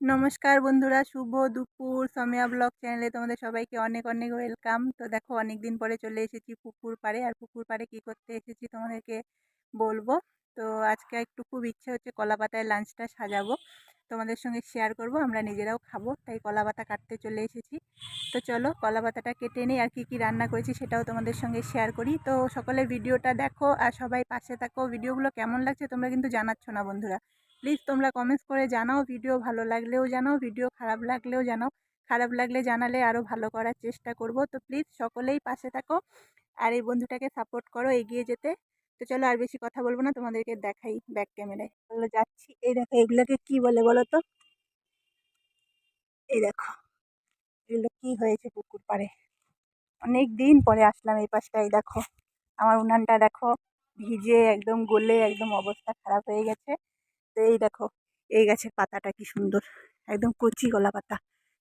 নমস্কার বন্ধুরা, শুভ দুপুর। সমিয়া ব্লগ চ্যানেলে তোমাদের সবাইকে অনেক অনেক ওয়েলকাম। তো দেখো অনেক দিন পরে চলে এসেছি পুকুর পাড়ে। আর পুকুর পাড়ে কী করতে এসেছি তোমাদেরকে বলব? তো আজকে একটু খুব ইচ্ছে হচ্ছে কলা পাতায় লাঞ্চটা সাজাবো। তোমাদের সঙ্গে শেয়ার করব, আমরা নিজেরাও খাব। তাই কলা পাতা কাটতে চলে এসেছি। তো চলো কলা পাতাটা কেটে নিই। আর কি কি রান্না করেছি সেটাও তোমাদের সঙ্গে শেয়ার করি। তো সকলে ভিডিওটা দেখো আর সবাই পাশে থাকো। ভিডিওগুলো কেমন লাগছে তোমরা কিন্তু জানাচ্ছ না বন্ধুরা। প্লিজ তোমরা কমেন্টস করে জানাও ভিডিও ভালো লাগলেও জানাও ভিডিও খারাপ লাগলেও জানাও। খারাপ লাগলে জানালে আরও ভালো করার চেষ্টা করব। তো প্লিজ সকলেই পাশে থাকো আর এই বন্ধুটাকে সাপোর্ট করো এগিয়ে যেতে। তো চলো আর বেশি কথা বলব না, তোমাদেরকে দেখাই ব্যাক ক্যামেরায় বলো যাচ্ছি। এই দেখো, এগুলোকে কি বলে বলো তো? এই দেখো, এগুলো কি হয়েছে পুকুর পাড়ে? অনেক দিন পরে আসলাম এই পাশটায় দেখো। আমার উনানটা দেখো, ভিজে একদম গলে একদম অবস্থা খারাপ হয়ে গেছে। এই দেখো, এই গাছের পাতাটা কি সুন্দর, একদম কচি গলা পাতা।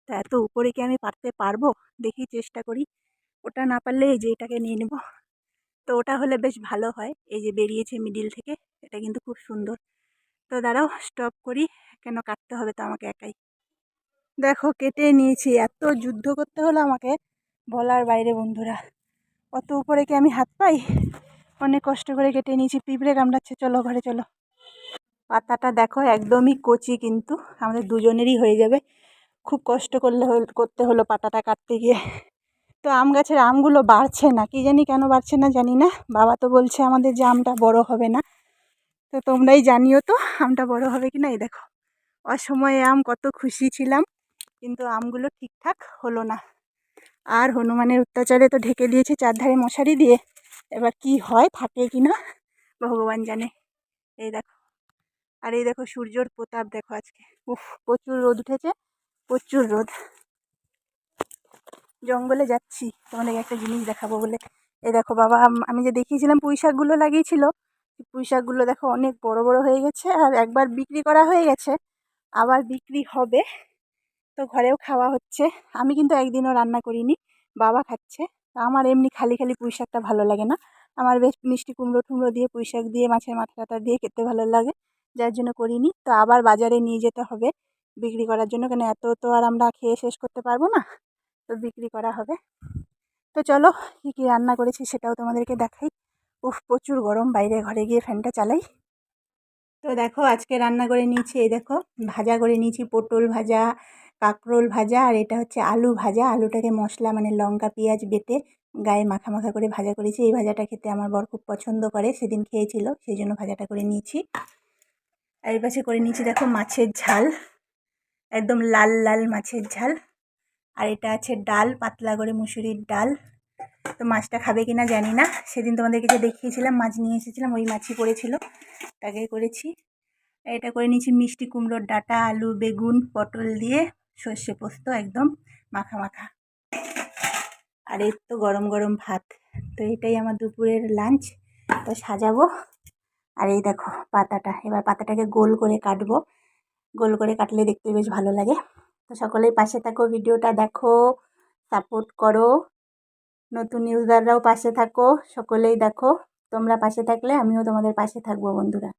তা এত উপরে কি আমি পারতে পারব? দেখি চেষ্টা করি। ওটা না পারলে এই যে এটাকে নিয়ে নেব। তো ওটা হলে বেশ ভালো হয়, এই যে বেরিয়েছে মিডিল থেকে, এটা কিন্তু খুব সুন্দর। তো দাঁড়াও স্টপ করি, কেন কাটতে হবে তো আমাকে একাই? দেখো, কেটে নিয়েছি, এত যুদ্ধ করতে হলো আমাকে, বলার বাইরে বন্ধুরা। অত উপরে কি আমি হাত পাই? অনেক কষ্ট করে কেটে নিয়েছি, পিঁপড়ে কামড়াচ্ছে, চলো ঘরে চলো। পাতাটা দেখো একদমই কচি কিন্তু আমাদের দুজনেরই হয়ে যাবে। খুব কষ্ট করলে করতে হলো পাতাটা কাটতে গিয়ে। তো আম গাছের আমগুলো বাড়ছে না, কি জানি কেন বাড়ছে না জানি না। বাবা তো বলছে আমাদের যে আমটা বড় হবে না। তো তোমরাই জানিও তো আমটা বড় হবে কি না এই দেখো, অসময়ে আম কত খুশি ছিলাম, কিন্তু আমগুলো ঠিকঠাক হলো না। আর হনুমানের অত্যাচারে তো ঢেকে দিয়েছে চারধারে মশারি দিয়ে। এবার কি হয়, থাকে কি না ভগবান জানে। এই দেখো আর এই দেখো সূর্যর প্রতাপ দেখো আজকে। উফ, প্রচুর রোদ উঠেছে, প্রচুর রোদ। জঙ্গলে যাচ্ছি, তোমাদের একটা জিনিস দেখাবো বলে। এই দেখো বাবা, আমি যে দেখিয়েছিলাম পুঁই শাকগুলো লাগিয়েছিল পুঁই শাকগুলো দেখো অনেক বড় বড় হয়ে গেছে আর একবার বিক্রি করা হয়ে গেছে, আবার বিক্রি হবে। তো ঘরেও খাওয়া হচ্ছে। আমি কিন্তু একদিনও রান্না করিনি, বাবা খাচ্ছে। আমার এমনি খালি খালি পুঁই শাকটা ভালো লাগে না। আমার বেশ মিষ্টি কুমড়ো টুমড়ো দিয়ে পুঁই শাক দিয়ে, মাছের মাথা টাথা দিয়ে খেতে ভালো লাগে। যার জন্য করিনি। তো আবার বাজারে নিয়ে যেতে হবে। বিক্রি করার জন্য কেন এত তো আর আমরা খেয়ে শেষ করতে পারব না? তো বিক্রি করা হবে। তো চলো কী কী রান্না করেছি সেটাও তোমাদেরকে দেখাই। উফ, প্রচুর গরম। বাইরে ঘরে গিয়ে ফ্যানটা চালাই। তো দেখো, আজকে রান্না করে নিয়েছি এই দেখো, ভাজা করে নিয়েছি পটল ভাজা, কাঁকরোল ভাজা, আর এটা হচ্ছে আলু ভাজা। আলুটাকে মশলা মানে লঙ্কা, পেঁয়াজ বেটে গায়ে মাখা মাখা করে ভাজা করেছি। এই ভাজাটা খেতে আমার বর খুব পছন্দ করে, সেদিন খেয়েছিল, সেই জন্য ভাজাটা করে নিয়েছি। আর এই পাশে করে নিয়েছি দেখো মাছের ঝাল, একদম লাল লাল মাছের ঝাল। আর এটা আছে ডাল, পাতলা করে মুসুরির ডাল। তো মাছটা খাবে কি না জানি না। সেদিন তোমাদেরকে যে দেখিয়েছিলাম, মাছ নিয়ে এসেছিলাম, ওই মাছই পড়েছিল। তাকে করেছি। এটা করে নিয়েছি মিষ্টি কুমড়োর ডাটা, আলু, বেগুন, পটল দিয়ে সর্ষে পোস্ত, একদম মাখা মাখা। আর এর তো গরম গরম ভাত। তো এটাই আমার দুপুরের লাঞ্চ। তো সাজাবো। আর এই দেখো পাতাটা, এবার পাতাটাকে গোল করে কাটবো। গোল করে কাটলে দেখতে বেশ ভালো লাগে। তো সকলেই পাশে থাকো, ভিডিওটা দেখো সাপোর্ট করো। নতুন ইউজাররাও পাশে থাকো, সকলেই দেখো। তোমরা পাশে থাকলে আমিও তোমাদের পাশে থাকব বন্ধুরা।